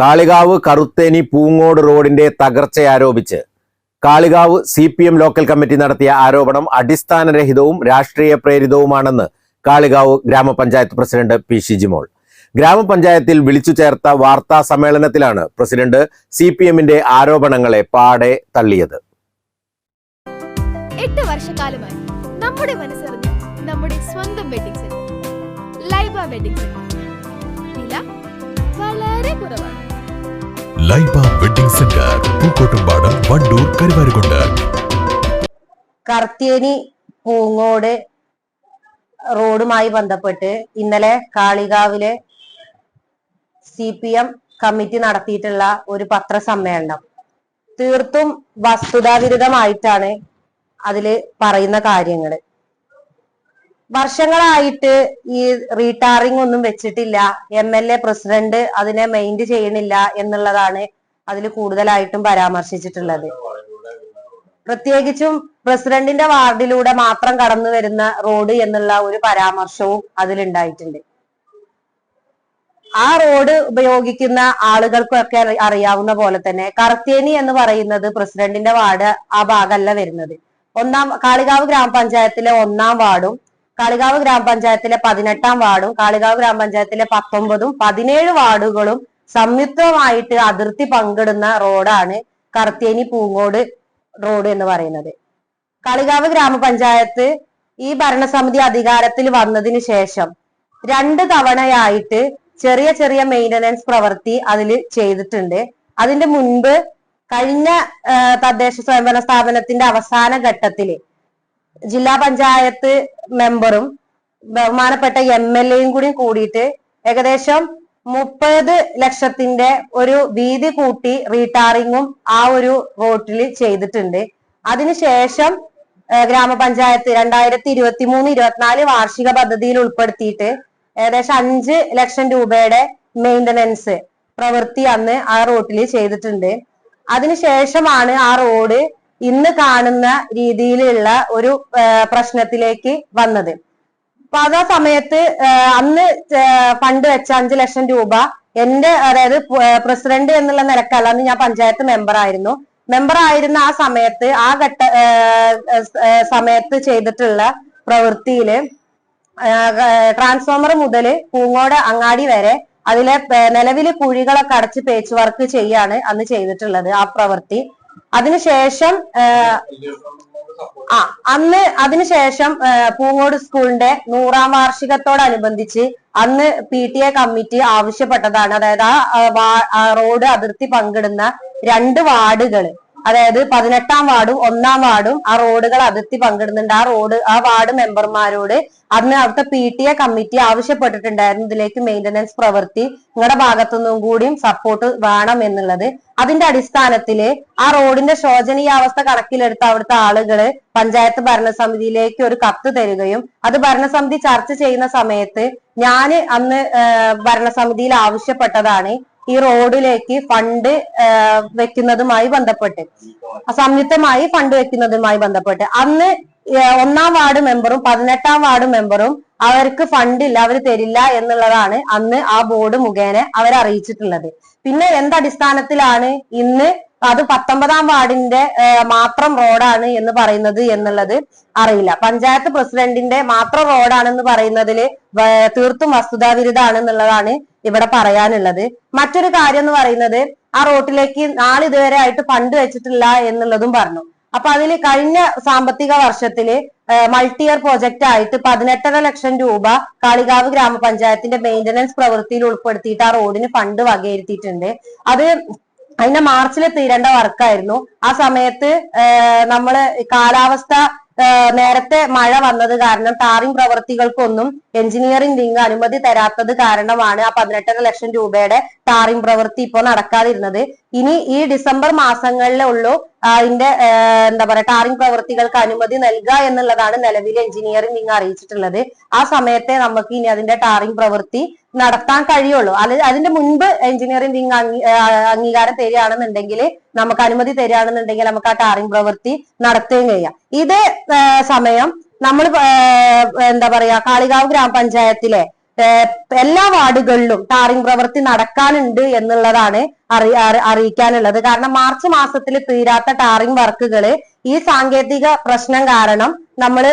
കാളികാവ് കറുത്തേനി പൂങ്ങോട് റോഡിന്റെ തകർച്ചയാരോപിച്ച് Kalikavu C P M local committee നടത്തിയ ആരോപണം അടിസ്ഥാനരഹിതവും രാഷ്ട്രീയ പ്രേരിതവുമാണെന്ന് കാളികാവ് ഗ്രാമപഞ്ചായത്ത് പ്രസിഡന്റ് പി ഷിജിമോൾ. ഗ്രാമപഞ്ചായത്തിൽ വിളിച്ചു ചേർത്ത വാർത്താ സമ്മേളനത്തിലാണ് പ്രസിഡന്റ് സി പി എമ്മിന്റെ ആരോപണങ്ങളെ പാടെ തള്ളിയത്. എട്ട് വർഷക്കാലമായി നമ്മുടെ മനസ്സറിഞ്ഞ് നമ്മുടെ സ്വന്തം വെഡിങ് സെന്റർ ലൈബ വെഡിങ് വില വളരെ കുറവാണ്. Laiba wedding centre Pookkottumpadam Wandoor Karuvarakundu. കർത്തിയനി Poongode റോഡുമായി ബന്ധപ്പെട്ട് ഇന്നലെ കാളികാവിലെ സി പി എം കമ്മിറ്റി നടത്തിയിട്ടുള്ള ഒരു പത്രസമ്മേളനം. തീർത്തും വസ്തുതാവിരുദ്ധമായിട്ടാണ് അതിൽ പറയുന്ന കാര്യങ്ങൾ വർഷങ്ങളായിട്ട് ഈ റീടാറിംഗ് ഒന്നും വെച്ചിട്ടില്ല. എം എൽ എ പ്രസിഡന്റ് അതിനെ മെയിന്റ് ചെയ്യണില്ല എന്നുള്ളതാണ് അതിൽ കൂടുതലായിട്ടും പരാമർശിച്ചിട്ടുള്ളത്. പ്രത്യേകിച്ചും പ്രസിഡന്റിന്റെ വാർഡിലൂടെ മാത്രം കടന്നു വരുന്ന റോഡ് എന്നുള്ള ഒരു പരാമർശവും അതിലുണ്ടായിട്ടുണ്ട്. ആ റോഡ് ഉപയോഗിക്കുന്ന ആളുകൾക്കൊക്കെ അറിയാവുന്ന പോലെ തന്നെ കറത്തേനി എന്ന് പറയുന്നത് പ്രസിഡന്റിന്റെ വാർഡ് ആ ഭാഗമല്ല വരുന്നത്. ഒന്നാം കാളികാവ് ഗ്രാമപഞ്ചായത്തിലെ ഒന്നാം വാർഡും കാളികാവ് ഗ്രാമപഞ്ചായത്തിലെ പതിനെട്ടാം വാർഡും കാളികാവ് ഗ്രാമപഞ്ചായത്തിലെ പത്തൊമ്പതും പതിനേഴ് വാർഡുകളും സംയുക്തമായിട്ട് അതിർത്തി പങ്കിടുന്ന റോഡാണ് കർത്തേനി പൂങ്ങോട് റോഡ് എന്ന് പറയുന്നത്. കളികാവ് ഗ്രാമപഞ്ചായത്ത് ഈ ഭരണസമിതി അധികാരത്തിൽ വന്നതിന് ശേഷം രണ്ട് തവണയായിട്ട് ചെറിയ ചെറിയ മെയിന്റനൻസ് പ്രവൃത്തി അതിൽ ചെയ്തിട്ടുണ്ട്. അതിന്റെ മുൻപ് കഴിഞ്ഞ തദ്ദേശ സ്വയംഭരണ സ്ഥാപനത്തിന്റെ അവസാന ഘട്ടത്തിൽ ജില്ലാ പഞ്ചായത്ത് മെമ്പറും ബഹുമാനപ്പെട്ട എം എൽ എയും കൂടി കൂടിയിട്ട് ഏകദേശം മുപ്പത് ലക്ഷത്തിന്റെ ഒരു വീതി കൂട്ടി റീടാറിങ്ങും ആ ഒരു റോട്ടിൽ ചെയ്തിട്ടുണ്ട്. അതിനുശേഷം ഗ്രാമപഞ്ചായത്ത് രണ്ടായിരത്തി ഇരുപത്തി മൂന്ന് ഇരുപത്തിനാല് വാർഷിക പദ്ധതിയിൽ ഉൾപ്പെടുത്തിയിട്ട് ഏകദേശം അഞ്ച് ലക്ഷം രൂപയുടെ മെയിന്റനൻസ് പ്രവൃത്തി അന്ന് ആ റോട്ടിൽ ചെയ്തിട്ടുണ്ട്. അതിനുശേഷമാണ് ആ റോഡ് ഇന്ന് കാണുന്ന രീതിയിലുള്ള ഒരു പ്രശ്നത്തിലേക്ക് വന്നത്. അപ്പൊ അത് ആ സമയത്ത് അന്ന് ഫണ്ട് വെച്ച അഞ്ചു ലക്ഷം രൂപ എന്റെ അതായത് പ്രസിഡന്റ് എന്നുള്ള നിലക്കല്ല അന്ന് ഞാൻ പഞ്ചായത്ത് മെമ്പർ ആയിരുന്നു. മെമ്പർ ആയിരുന്ന ആ സമയത്ത് ആ ഘട്ട സമയത്ത് ചെയ്തിട്ടുള്ള പ്രവൃത്തിയിൽ ട്രാൻസ്ഫോമർ മുതൽ പൂങ്ങോട് അങ്ങാടി വരെ അതിലെ നിലവിലെ കുഴികളൊക്കെ അടച്ച് പേച്ച് വർക്ക് ചെയ്യാണ് അന്ന് ചെയ്തിട്ടുള്ളത് ആ പ്രവൃത്തി. അതിനുശേഷം ശേഷം ആ അന്ന് അതിനുശേഷം ശേഷം പൂങ്ങോട് സ്കൂളിന്റെ നൂറാം വാർഷികത്തോടനുബന്ധിച്ച് അന്ന് പി ടി എ കമ്മിറ്റി ആവശ്യപ്പെട്ടതാണ്. അതായത് ആ റോഡ് അതിർത്തി പങ്കിടുന്ന രണ്ട് വാർഡുകൾ അതായത് പതിനെട്ടാം വാർഡും ഒന്നാം വാർഡും ആ റോഡുകൾ അതിർത്തി പങ്കിടുന്നുണ്ട്. ആ റോഡ് ആ വാർഡ് മെമ്പർമാരോട് അന്ന് അവിടുത്തെ പി ടി എ കമ്മിറ്റി ആവശ്യപ്പെട്ടിട്ടുണ്ടായിരുന്നു. ഇതിലേക്ക് മെയിന്റനൻസ് പ്രവൃത്തി നിങ്ങളുടെ ഭാഗത്തുനിന്നും കൂടിയും സപ്പോർട്ട് വേണം എന്നുള്ളത്. അതിന്റെ അടിസ്ഥാനത്തിൽ ആ റോഡിന്റെ ശോചനീയാവസ്ഥ കണക്കിലെടുത്ത് അവിടുത്തെ ആളുകൾ പഞ്ചായത്ത് ഭരണസമിതിയിലേക്ക് ഒരു കത്ത് തരികയും അത് ഭരണസമിതി ചർച്ച ചെയ്യുന്ന സമയത്ത് ഞാൻ അന്ന് ഭരണസമിതിയിൽ ആവശ്യപ്പെട്ടതാണ്. ഈ റോഡിലേക്ക് ഫണ്ട് വെക്കുന്നതുമായി ബന്ധപ്പെട്ട്. സംയുക്തമായി ഫണ്ട് വെക്കുന്നതുമായി ബന്ധപ്പെട്ട്. അന്ന് ഒന്നാം വാർഡ് മെമ്പറും പതിനെട്ടാം വാർഡ് മെമ്പറും അവർക്ക് ഫണ്ട് ഇല്ല അവർ തരില്ല എന്നുള്ളതാണ് അന്ന് ആ ബോർഡ് മുഖേന അവർ അറിയിച്ചിട്ടുള്ളത് പിന്നെ എന്തടിസ്ഥാനത്തിലാണ് ഇന്ന് അത് പത്തൊമ്പതാം വാർഡിന്റെ മാത്രം റോഡാണ് എന്ന് പറയുന്നത് എന്നുള്ളത് അറിയില്ല. പഞ്ചായത്ത് പ്രസിഡന്റിന്റെ മാത്രം റോഡാണെന്ന് പറയുന്നതിൽ തീർത്തും വസ്തുതാവിരുദ്ധാണെന്നുള്ളതാണ് ഇവിടെ പറയാനുള്ളത്. മറ്റൊരു കാര്യം എന്ന് പറയുന്നത് ആ റോട്ടിലേക്ക് നാളിതുവരെ ആയിട്ട് ഫണ്ട് വെച്ചിട്ടില്ല എന്നുള്ളതും പറഞ്ഞു. അപ്പൊ അതിൽ കഴിഞ്ഞ സാമ്പത്തിക വർഷത്തിൽ മൾട്ടി ഇയർ പ്രോജക്റ്റ് ആയിട്ട് പതിനെട്ടര ലക്ഷം രൂപ കാളികാവ് ഗ്രാമപഞ്ചായത്തിന്റെ മെയിന്റനൻസ് പ്രവൃത്തിയിൽ ഉൾപ്പെടുത്തിയിട്ട് ആ റോഡിന് ഫണ്ട് വകയിരുത്തിയിട്ടുണ്ട്. അത് അതിന്റെ മാർച്ചിൽ തീരേണ്ട വർക്കായിരുന്നു. ആ സമയത്ത് നമ്മൾ കാലാവസ്ഥ നേരത്തെ മഴ വന്നത് കാരണം ടാറിംഗ് പ്രവൃത്തികൾക്കൊന്നും എഞ്ചിനീയറിംഗ് വിങ് അനുമതി തരാത്തത് കാരണമാണ് ആ പതിനെട്ടര ലക്ഷം രൂപയുടെ ടാറിംഗ് പ്രവൃത്തി ഇപ്പോൾ നടക്കാതിരുന്നത്. ഇനി ഈ ഡിസംബർ മാസങ്ങളിലേ ഉള്ളൂ അതിന്റെ എന്താ പറയാ ടാറിംഗ് പ്രവൃത്തികൾക്ക് അനുമതി നൽകുക എന്നുള്ളതാണ് നിലവിലെ എഞ്ചിനീയറിംഗ് വിങ് അറിയിച്ചിട്ടുള്ളത്. ആ സമയത്തെ നമുക്ക് ഇനി അതിന്റെ ടാറിംഗ് പ്രവൃത്തി നടത്താൻ കഴിയുള്ളൂ. അത് അതിന്റെ മുൻപ് എഞ്ചിനീയറിംഗ് വിങ് അംഗീകാരം തരികയാണെന്നുണ്ടെങ്കിൽ നമുക്ക് അനുമതി തരികയാണെന്നുണ്ടെങ്കിൽ നമുക്ക് ആ ടാറിംഗ് പ്രവൃത്തി നടത്തുകയും ചെയ്യാം. ഇതേ സമയം നമ്മൾ എന്താ പറയാ കാളികാവ് ഗ്രാമപഞ്ചായത്തിലെ എല്ലാ വാർഡുകളിലും ടാറിംഗ് പ്രവൃത്തി നടക്കാനുണ്ട് എന്നുള്ളതാണ് അറി അറി- അറിയിക്കാനുള്ളത്. കാരണം മാർച്ച് മാസത്തിൽ തീരാത്ത ടാറിംഗ് വർക്കുകൾ ഈ സാങ്കേതിക പ്രശ്നം കാരണം നമ്മൾ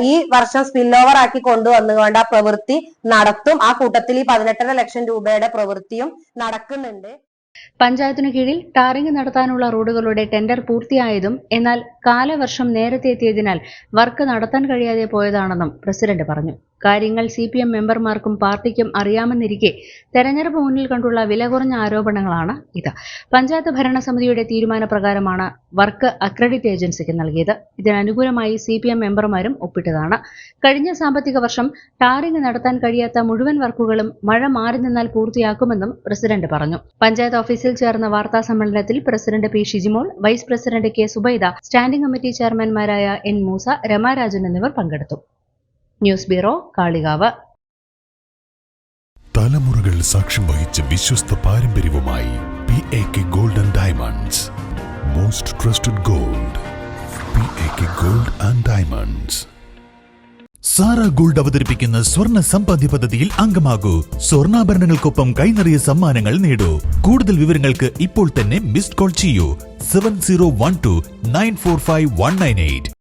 ഈ വർഷം സ്പിൽ ഓവർ ആക്കി കൊണ്ടുവന്നുകൊണ്ട് ആ പ്രവൃത്തി നടത്തും. ആ കൂട്ടത്തിൽ ഈ പതിനെട്ടര ലക്ഷം രൂപയുടെ പ്രവൃത്തിയും നടക്കുന്നുണ്ട്. പഞ്ചായത്തിനു കീഴിൽ ടാറിംഗ് നടത്താനുള്ള റോഡുകളുടെ ടെൻഡർ പൂർത്തിയായതും എന്നാൽ കാലവർഷം നേരത്തെ എത്തിയതിനാൽ വർക്ക് നടത്താൻ കഴിയാതെ പോയതാണെന്നും പ്രസിഡന്റ് പറഞ്ഞു. കാര്യങ്ങൾ സി പി എം മെമ്പർമാർക്കും പാർട്ടിക്കും അറിയാമെന്നിരിക്കെ തെരഞ്ഞെടുപ്പ് മുന്നിൽ കണ്ടുള്ള വില കുറഞ്ഞ ആരോപണങ്ങളാണ് ഇത്. പഞ്ചായത്ത് ഭരണസമിതിയുടെ തീരുമാനപ്രകാരമാണ് വർക്ക് അക്രഡിറ്റ് ഏജൻസിക്ക് നൽകിയത്. ഇതിനനുകൂലമായി സി പി എം മെമ്പർമാരും ഒപ്പിട്ടതാണ്. കഴിഞ്ഞ സാമ്പത്തിക വർഷം ടാറിംഗ് നടത്താൻ കഴിയാത്ത മുഴുവൻ വർക്കുകളും മഴ മാറി നിന്നാൽ പൂർത്തിയാക്കുമെന്നും പ്രസിഡന്റ് പറഞ്ഞു. പഞ്ചായത്ത് ഓഫീസിൽ ചേർന്ന വാർത്താ സമ്മേളനത്തിൽ president P Shijimol vice president K Subaida standing committee ചെയർമാൻമാരായ N Moosa Ramarajan എന്നിവർ പങ്കെടുത്തു. News bureau Kalikavu. തലമുറകൾ സാക്ഷ്യം വഹിച്ച വിശ്വസ്ത പാരമ്പര്യവുമായി P A K golden diamonds. Most trusted gold P A K gold and diamonds Sara gold അവതരിപ്പിക്കുന്ന സ്വർണ സമ്പാദ്യ പദ്ധതിയിൽ അംഗമാകൂ. സ്വർണാഭരണങ്ങൾക്കൊപ്പം കൈനറിയ സമ്മാനങ്ങൾ നേടൂ. കൂടുതൽ വിവരങ്ങൾക്ക് ഇപ്പോൾ തന്നെ മിസ്ഡ് കോൾ ചെയ്യൂ. Seven zero one two nine four five one nine eight